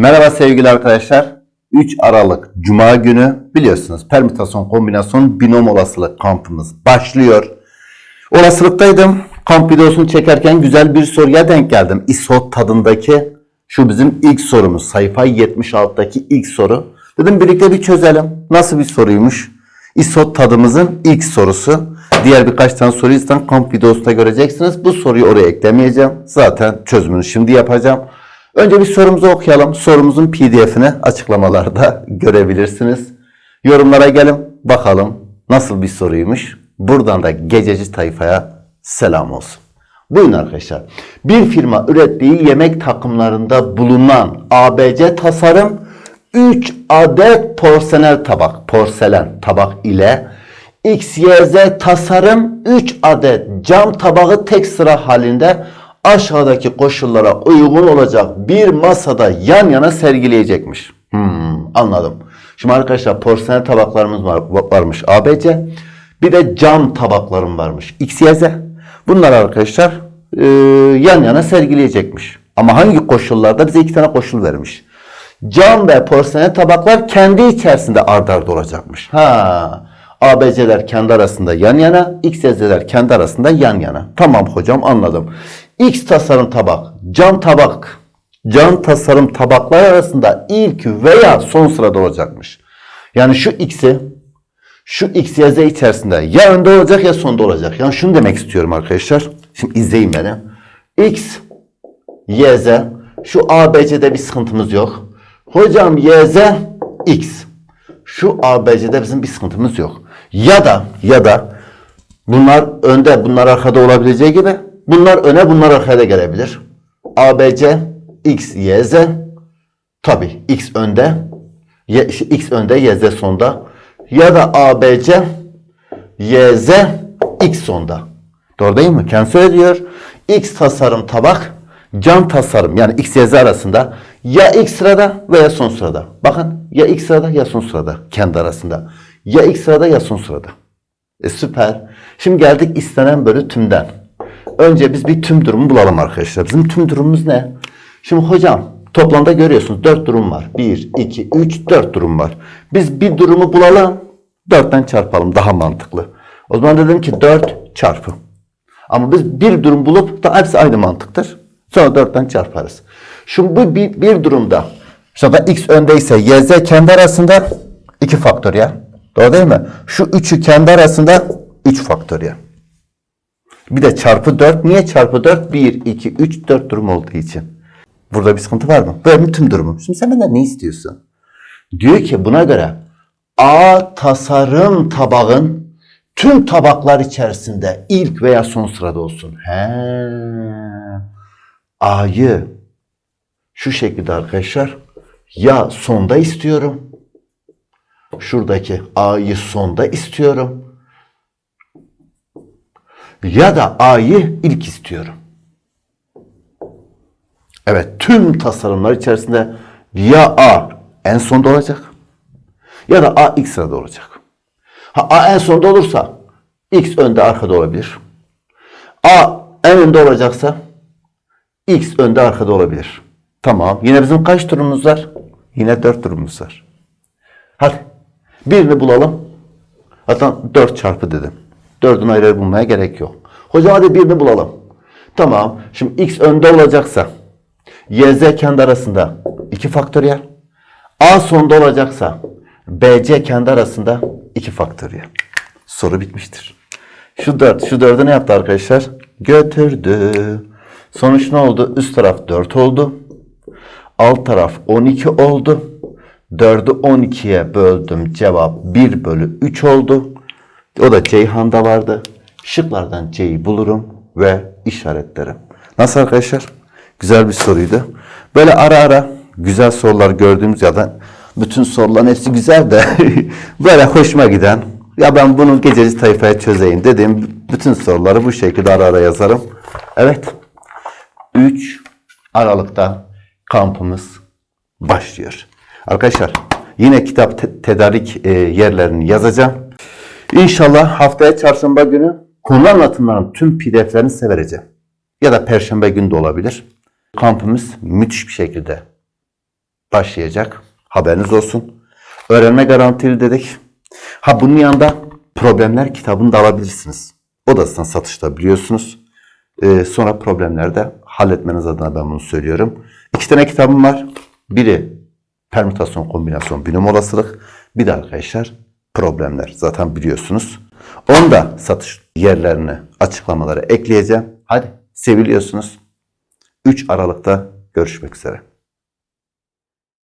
Merhaba sevgili arkadaşlar. 3 Aralık Cuma günü biliyorsunuz permütasyon kombinasyon binom olasılık kampımız başlıyor. Olasılıktaydım. Kamp videosunu çekerken güzel bir soruya denk geldim. İSOT tadındaki şu bizim ilk sorumuz. Sayfa 76'daki ilk soru. Dedim birlikte bir çözelim. Nasıl bir soruymuş? İSOT tadımızın ilk sorusu. Diğer birkaç tane soruyu kamp videosunda göreceksiniz. Bu soruyu oraya eklemeyeceğim. Zaten çözümünü şimdi yapacağım. Önce bir sorumuzu okuyalım. Sorumuzun pdf'ini açıklamalarda görebilirsiniz. Yorumlara gelin bakalım nasıl bir soruymuş. Buradan da gececi tayfaya selam olsun. Buyurun arkadaşlar. Bir firma ürettiği yemek takımlarında bulunan ABC tasarım 3 adet porselen tabak, porselen tabak ile XYZ tasarım 3 adet cam tabağı tek sıra halinde aşağıdaki koşullara uygun olacak bir masada yan yana sergileyecekmiş. Hmm, anladım. Şimdi arkadaşlar porselen tabaklarımız var, varmış ABC. Bir de cam tabaklarım varmış XYZ. Bunlar arkadaşlar e, yan yana sergileyecekmiş. Ama hangi koşullarda? Bize iki tane koşul vermiş. Cam ve porselen tabaklar kendi içerisinde ard arda olacakmış. Ha, ABC'ler kendi arasında yan yana, XYZ'ler kendi arasında yan yana. Tamam hocam anladım. X tasarım tabak, cam tabak, cam tasarım tabaklar arasında ilk veya son sırada olacakmış. Yani şu X'i şu X, Y, Z içerisinde ya önde olacak ya sonda olacak. Yani şunu demek istiyorum arkadaşlar. Şimdi izleyin beni. X, Y, Z. Şu A, B, C'de bir sıkıntımız yok. Hocam Y, Z, X. Şu A, B, C'de bizim bir sıkıntımız yok. Ya da ya da bunlar önde bunlar arkada olabileceği gibi bunlar öne bunlar arkaya da gelebilir. A, B, C, X, Y, Z. Tabi X önde. Y, X önde, Y, Z sonda. Ya da A, B, C, Y, Z, X sonda. Doğru değil mi? Kendi söylüyor. X tasarım tabak, cam tasarım yani X, Y, Z arasında ya ilk sırada veya son sırada. Bakın ya ilk sırada ya son sırada kendi arasında. Ya ilk sırada ya son sırada. E süper. Şimdi geldik istenen bölü tümden. Önce biz bir tüm durumu bulalım arkadaşlar. Bizim tüm durumumuz ne? Şimdi hocam toplamda görüyorsunuz 4 durum var. 1, 2, 3, 4 durum var. Biz bir durumu bulalım. 4'ten çarpalım daha mantıklı. O zaman dedim ki 4 çarpı. Ama biz bir durum bulup da hepsi aynı mantıktır. Sonra 4'ten çarparız. Şimdi bu bir, bir durumda. Sonra x öndeyse y, z kendi arasında 2 faktöriyel. Doğru değil mi? Şu 3'ü kendi arasında 3 faktöriyel. Bir de çarpı 4. Niye çarpı 4? 1, 2, 3, 4 durum olduğu için. Burada bir sıkıntı var mı? Böyle tüm durumu. Şimdi sen benden ne istiyorsun? Diyor ki buna göre A tasarım tabağın tüm tabaklar içerisinde ilk veya son sırada olsun. He. A'yı şu şekilde arkadaşlar ya sonda istiyorum. Şuradaki A'yı sonda istiyorum. Ya da A'yı ilk istiyorum. Evet tüm tasarımlar içerisinde ya A en sonda olacak ya da A ilk sırada olacak. Ha, A en sonda olursa X önde arkada olabilir. A en önde olacaksa X önde arkada olabilir. Tamam. Yine bizim kaç durumumuz var? Yine 4 durumumuz var. Hadi. Birini bulalım. Hatta 4 çarpı dedim. 4'ün ayrı bulmaya gerek yok. Hocam hadi birini bulalım. Tamam. Şimdi X önde olacaksa Y, Z kendi arasında 2 faktöriyel. A sonda olacaksa BC kendi arasında 2 faktöriyel. Soru bitmiştir. Şu 4. Şu 4'ü ne yaptı arkadaşlar? Götürdü. Sonuç ne oldu? Üst taraf 4 oldu. Alt taraf 12 oldu. 4'ü 12'ye böldüm. Cevap 1 bölü 3 oldu. O da Ceyhan'da vardı. Şıklardan C'yi bulurum ve işaretlerim. Nasıl arkadaşlar? Güzel bir soruydu. Böyle ara ara güzel sorular gördüğümüz ya da bütün soruların hepsi güzel de böyle hoşuma giden ya ben bunu gececi tayfaya çözeyim dediğim bütün soruları bu şekilde ara ara yazarım. Evet. 3 Aralık'ta kampımız başlıyor. Arkadaşlar yine kitap te- tedarik e, yerlerini yazacağım. İnşallah haftaya çarşamba günü konu anlatımlarının tüm pdf'lerini size vereceğim. Ya da perşembe günü de olabilir. Kampımız müthiş bir şekilde başlayacak. Haberiniz olsun. Öğrenme garantili dedik. Ha bunun yanında problemler kitabını da alabilirsiniz. Odasından satışta biliyorsunuz. Ee, sonra problemleri de halletmeniz adına ben bunu söylüyorum. İki tane kitabım var. Biri permütasyon, kombinasyon, binom olasılık. Bir de arkadaşlar problemler. Zaten biliyorsunuz. Onu da satış yerlerini, açıklamaları ekleyeceğim. Hadi seviliyorsunuz. 3 Aralık'ta görüşmek üzere.